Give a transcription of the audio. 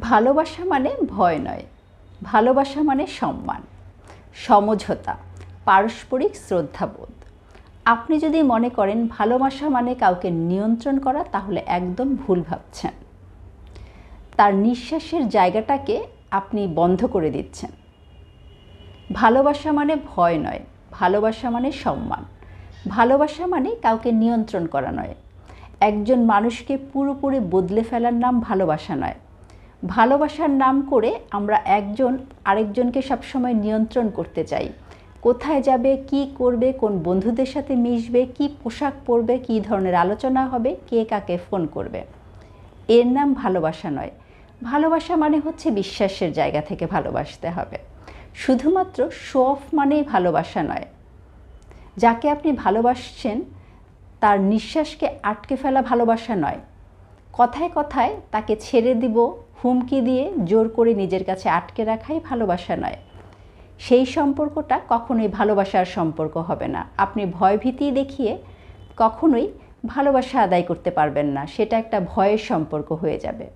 ভালোবাসা মানে ভয় নয়, ভালোবাসা মানে সম্মান, সমঝোতা, পারস্পরিক শ্রদ্ধাবোধ। আপনি যদি মনে করেন ভালোবাসা মানে কাউকে নিয়ন্ত্রণ করা, তাহলে একদম ভুল ভাবছেন। তার নিঃশ্বাসের জায়গাটাকে আপনি বন্ধ করে দিচ্ছেন। ভালোবাসা মানে ভয় নয়, ভালোবাসা মানে সম্মান। ভালোবাসা মানে কাউকে নিয়ন্ত্রণ করা নয়। একজন মানুষকে পুরোপুরি বদলে ফেলার নাম ভালোবাসা নয়। ভালোবাসার নাম করে আমরা একজন আরেকজনকে সবসময় নিয়ন্ত্রণ করতে চাই। কোথায় যাবে, কি করবে, কোন বন্ধুদের সাথে মিশবে, কি পোশাক পরবে, কি ধরনের আলোচনা হবে, কে কাকে ফোন করবে। এর নাম ভালোবাসা নয়। ভালোবাসা মানে হচ্ছে বিশ্বাসের জায়গা থেকে ভালোবাসতে হবে। শুধুমাত্র শো অফ মানেই ভালোবাসা নয়। যাকে আপনি ভালোবাসছেন, তার নিঃশ্বাসকে আটকে ফেলা ভালোবাসা নয়। কথায় কথায় তাকে ছেড়ে দিব হুমকি দিয়ে জোর করে নিজের কাছে আটকে রাখাই ভালোবাসা নয়। সেই সম্পর্কটা কখনোই ভালোবাসার সম্পর্ক হবে না। আপনি ভয়ভীতি দেখিয়ে কখনোই ভালোবাসা আদায় করতে পারবেন না। সেটা একটা ভয়ের সম্পর্ক হয়ে যাবে।